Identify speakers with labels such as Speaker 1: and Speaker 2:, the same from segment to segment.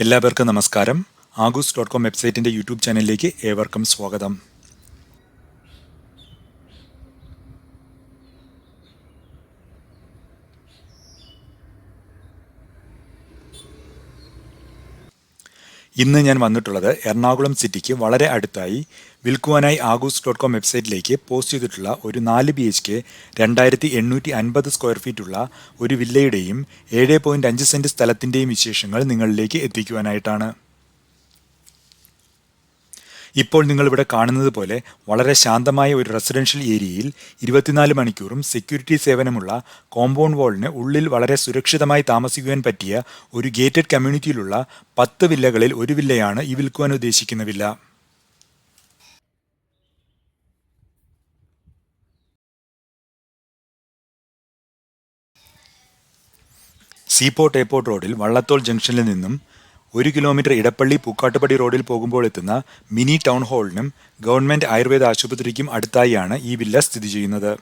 Speaker 1: എല്ലാവർക്കും നമസ്കാരം. Aagoos dot com വെബ്സൈറ്റിന്റെ യൂട്യൂബ് ചാനലിലേക്ക് ഏവർക്കും സ്വാഗതം. ഇന്ന് ഞാൻ വന്നിട്ടുള്ളത് എറണാകുളം സിറ്റിക്ക് വളരെ അടുത്തായി വിൽക്കുവാനായി ആഗൂസ് ഡോട്ട് കോം വെബ്സൈറ്റിലേക്ക് പോസ്റ്റ് ചെയ്തിട്ടുള്ള ഒരു നാല് ബി എച്ച് കെ രണ്ടായിരത്തി എണ്ണൂറ്റി അൻപത് സ്ക്വയർ ഫീറ്റുള്ള ഒരു വില്ലയുടെയും ഏഴ് പോയിന്റ് അഞ്ച് സെന്റ് സ്ഥലത്തിന്റെയും വിശേഷങ്ങൾ നിങ്ങളിലേക്ക് എത്തിക്കുവാനായിട്ടാണ്. ഇപ്പോൾ നിങ്ങൾ ഇവിടെ കാണുന്നത് പോലെ വളരെ ശാന്തമായ ഒരു റെസിഡൻഷ്യൽ ഏരിയയിൽ ഇരുപത്തിനാല് മണിക്കൂറും സെക്യൂരിറ്റി സേവനമുള്ള കോമ്പൗണ്ട് വാളിന് ഉള്ളിൽ വളരെ സുരക്ഷിതമായി താമസിക്കുവാൻ പറ്റിയ ഒരു ഗേറ്റഡ് കമ്മ്യൂണിറ്റിയിലുള്ള പത്ത് വില്ലകളിൽ ഒരു വില്ലയാണ് ഈ വിൽക്കുവാൻ ഉദ്ദേശിക്കുന്ന വില്ല. സീപോർട്ട് എയർപോർട്ട് റോഡിൽ വള്ളത്തോൾ ജംഗ്ഷനിൽ നിന്നും ഒരു കിലോമീറ്റർ ഇടപ്പള്ളി പൂക്കാട്ടുപടി റോഡിൽ പോകുമ്പോൾ എത്തുന്ന മിനി ടൗൺ ഹാളിനും ഗവൺമെന്റ് ആയുർവേദ ആശുപത്രിക്കും അടുത്തായാണ് ഈ വില്ല സ്ഥിതി ചെയ്യുന്നത്.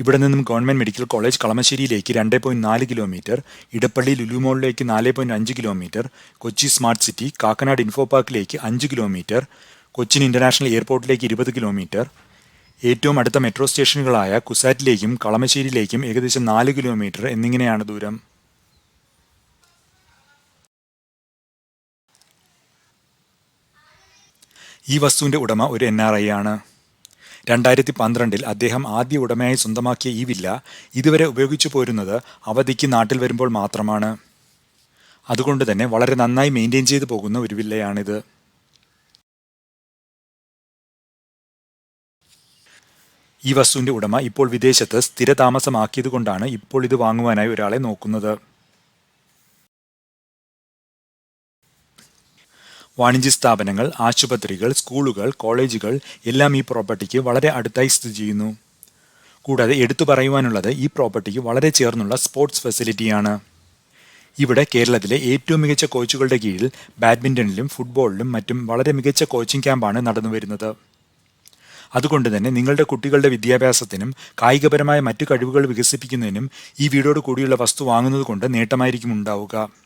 Speaker 1: ഇവിടെ നിന്നും ഗവൺമെന്റ് മെഡിക്കൽ കോളേജ് കളമശ്ശേരിയിലേക്ക് രണ്ട് പോയിന്റ് നാല് കിലോമീറ്റർ ഇടപ്പള്ളി ലുലുമോളിലേക്ക് നാല് പോയിന്റ് അഞ്ച് kilometre Kochi smart city Kakkanad info പാർക്കിലേക്ക് അഞ്ച് കിലോമീറ്റർ കൊച്ചിൻ ഇന്റർനാഷണൽ എയർപോർട്ടിലേക്ക് ഇരുപത് കിലോമീറ്റർ. ഏറ്റവും അടുത്ത മെട്രോ സ്റ്റേഷനുകളായ കുസാറ്റിലേക്കും കളമശ്ശേരിയിലേക്കും ഏകദേശം നാല് കിലോമീറ്റർ എന്നിങ്ങനെയാണ് ദൂരം. ഈ വസ്തുവിന്റെ ഉടമ ഒരു എൻ ആർ ഐ ആണ്. രണ്ടായിരത്തി പന്ത്രണ്ടിൽ അദ്ദേഹം ആദ്യ ഉടമയായി സ്വന്തമാക്കിയ ഈ വില്ല ഇതുവരെ ഉപയോഗിച്ചു പോരുന്നത് അവധിക്ക് നാട്ടിൽ വരുമ്പോൾ മാത്രമാണ്. അതുകൊണ്ട് തന്നെ വളരെ നന്നായി മെയിന്റെയിൻ ചെയ്തു പോകുന്ന ഒരു വില്ലയാണിത്. ഈ വസ്തുവിന്റെ ഉടമ ഇപ്പോൾ വിദേശത്ത് സ്ഥിരതാമസമാക്കിയതുകൊണ്ടാണ് ഇപ്പോൾ ഇത് വാങ്ങുവാനായി ഒരാളെ നോക്കുന്നത്. വാണിജ്യ സ്ഥാപനങ്ങൾ ആശുപത്രികൾ സ്കൂളുകൾ കോളേജുകൾ എല്ലാം ഈ പ്രോപ്പർട്ടിക്ക് വളരെ അടുത്തായി സ്ഥിതി ചെയ്യുന്നു. കൂടാതെ എടുത്തു പറയുവാനുള്ളത് ഈ പ്രോപ്പർട്ടിക്ക് വളരെ ചേർന്നുള്ള സ്പോർട്സ് ഫെസിലിറ്റിയാണ്. ഇവിടെ കേരളത്തിലെ ഏറ്റവും മികച്ച കോച്ചുകളുടെ കീഴിൽ ബാഡ്മിന്റണിലും ഫുട്ബോളിലും മറ്റും വളരെ മികച്ച കോച്ചിംഗ് ക്യാമ്പാണ് നടന്നു വരുന്നത്. അതുകൊണ്ട് തന്നെ നിങ്ങളുടെ കുട്ടികളുടെ വിദ്യാഭ്യാസത്തിനും കായികപരമായ മറ്റു കഴിവുകൾ വികസിപ്പിക്കുന്നതിനും ഈ വീടോട് കൂടിയുള്ള വസ്തു വാങ്ങുന്നത് കൊണ്ട് നേട്ടമായിരിക്കും ഉണ്ടാവുക.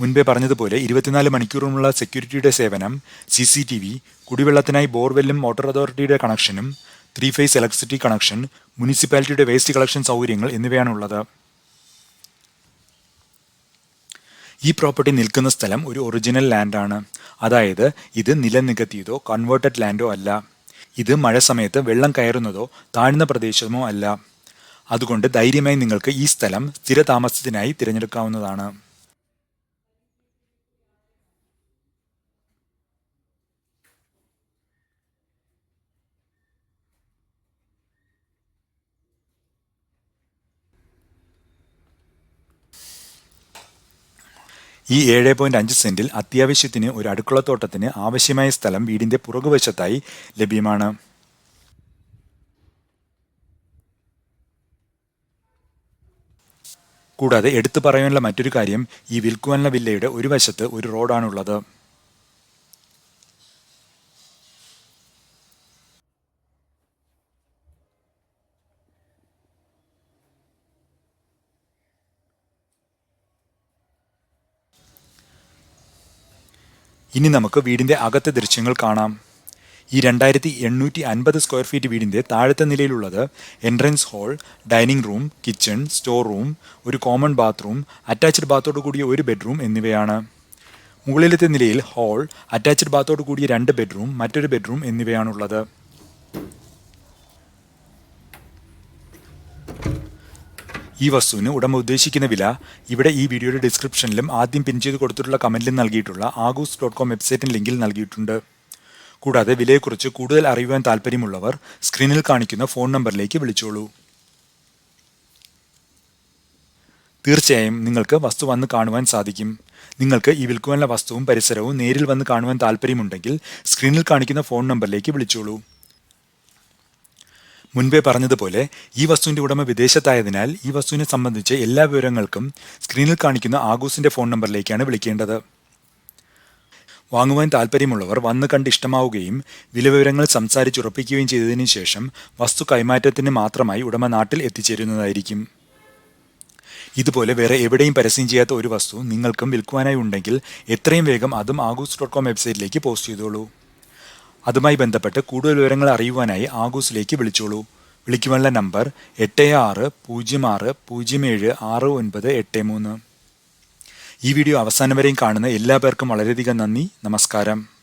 Speaker 1: മുൻപേ പറഞ്ഞതുപോലെ ഇരുപത്തിനാല് മണിക്കൂറുമുള്ള സെക്യൂരിറ്റിയുടെ സേവനം സി സി ടി വി കുടിവെള്ളത്തിനായി ബോർവെല്ലും മോട്ടോർ അതോറിറ്റിയുടെ കണക്ഷനും ത്രീ ഫേസ് ഇലക്ട്രിസിറ്റി കണക്ഷൻ മുനിസിപ്പാലിറ്റിയുടെ വേസ്റ്റ് കളക്ഷൻ സൗകര്യങ്ങൾ എന്നിവയാണ് എന്നിവയാണുള്ളത്. ഈ പ്രോപ്പർട്ടി നിൽക്കുന്ന സ്ഥലം ഒരു ഒറിജിനൽ ലാൻഡാണ്. അതായത് ഇത് നിലം നികത്തിയതോ കൺവേർട്ടഡ് ലാൻഡോ അല്ല. ഇത് മഴ സമയത്ത് വെള്ളം കയറുന്നതോ താഴ്ന്ന പ്രദേശമോ അല്ല. അതുകൊണ്ട് ധൈര്യമായി നിങ്ങൾക്ക് ഈ സ്ഥലം സ്ഥിരതാമസത്തിനായി തിരഞ്ഞെടുക്കാവുന്നതാണ്. ഈ ഏഴ് പോയിന്റ് അഞ്ച് സെന്റിൽ അത്യാവശ്യത്തിന് ഒരു അടുക്കളത്തോട്ടത്തിന് ആവശ്യമായ സ്ഥലം വീടിന്റെ പുറകുവശത്തായി ലഭ്യമാണ്. കൂടാതെ എടുത്തു പറയാനുള്ള മറ്റൊരു കാര്യം ഈ വിൽക്കുവാനുള്ള വില്ലയുടെ ഒരു വശത്ത് ഒരു റോഡാണുള്ളത്. ഇനി നമുക്ക് വീടിന്റെ അകത്തെ ദൃശ്യങ്ങൾ കാണാം. ഈ രണ്ടായിരത്തി എണ്ണൂറ്റി അൻപത് സ്ക്വയർ ഫീറ്റ് വീടിന്റെ താഴത്തെ നിലയിലുള്ളത് entrance hall dining room kitchen store room ഒരു കോമൺ ബാത്റൂം അറ്റാച്ച്ഡ് ബാത്തോട് കൂടിയ ഒരു ബെഡ്റൂം എന്നിവയാണ്. മുകളിലത്തെ നിലയിൽ ഹാൾ അറ്റാച്ച്ഡ് ബാത്തോട് കൂടിയ രണ്ട് ബെഡ്റൂം മറ്റൊരു ബെഡ്റൂം എന്നിവയാണുള്ളത്. ഈ വസ്തുവിന് ഉടമ ഉദ്ദേശിക്കുന്ന വില ഇവിടെ ഈ വീഡിയോയുടെ ഡിസ്ക്രിപ്ഷനിലും ആദ്യം പിൻ ചെയ്ത് കൊടുത്തിട്ടുള്ള കമന്റിലും നൽകിയിട്ടുള്ള ആഗൂസ് ഡോട്ട് കോം വെബ്സൈറ്റിൻ ലിങ്കിൽ നൽകിയിട്ടുണ്ട്. കൂടാതെ വിലയെക്കുറിച്ച് കൂടുതൽ അറിയുവാൻ താല്പര്യമുള്ളവർ സ്ക്രീനിൽ കാണിക്കുന്ന ഫോൺ നമ്പറിലേക്ക് വിളിച്ചോളൂ. തീർച്ചയായും നിങ്ങൾക്ക് വസ്തു വന്ന് കാണുവാൻ സാധിക്കും. നിങ്ങൾക്ക് ഈ വിൽക്കുവാനുള്ള വസ്തുവും പരിസരവും നേരിൽ വന്ന് കാണുവാൻ താല്പര്യമുണ്ടെങ്കിൽ സ്ക്രീനിൽ കാണിക്കുന്ന ഫോൺ നമ്പറിലേക്ക് വിളിച്ചോളൂ. മുൻപേ പറഞ്ഞതുപോലെ ഈ വസ്തുവിന്റെ ഉടമ വിദേശത്തായതിനാൽ ഈ വസ്തുവിനെ സംബന്ധിച്ച് എല്ലാ വിവരങ്ങൾക്കും സ്ക്രീനിൽ കാണിക്കുന്ന ആഗൂസിന്റെ ഫോൺ നമ്പറിലേക്കാണ് വിളിക്കേണ്ടത്. വാങ്ങുവാൻ താൽപ്പര്യമുള്ളവർ വന്ന് കണ്ട് ഇഷ്ടമാവുകയും വിലവിവരങ്ങൾ സംസാരിച്ചുറപ്പിക്കുകയും ചെയ്തതിനു ശേഷം വസ്തു കൈമാറ്റത്തിന് മാത്രമായി ഉടമ നാട്ടിൽ എത്തിച്ചേരുന്നതായിരിക്കും. ഇതുപോലെ വേറെ എവിടെയും പരസ്യം ചെയ്യാത്ത ഒരു വസ്തു നിങ്ങൾക്കും വിൽക്കുവാനായി ഉണ്ടെങ്കിൽ എത്രയും വേഗം അതും ആഗൂസ് ഡോട്ട് കോം വെബ്സൈറ്റിലേക്ക് പോസ്റ്റ് ചെയ്തോളൂ. അതുമായി ബന്ധപ്പെട്ട് കൂടുതൽ വിവരങ്ങൾ അറിയുവാനായി ആഗൂസിലേക്ക് വിളിച്ചോളൂ. വിളിക്കുവാനുള്ള നമ്പർ എട്ട് ആറ് പൂജ്യം ആറ് പൂജ്യം ഏഴ് ആറ് ഒൻപത് എട്ട് മൂന്ന്. ഈ വീഡിയോ അവസാനം വരെയും കാണുന്ന എല്ലാ പേർക്കും വളരെയധികം നന്ദി. നമസ്കാരം.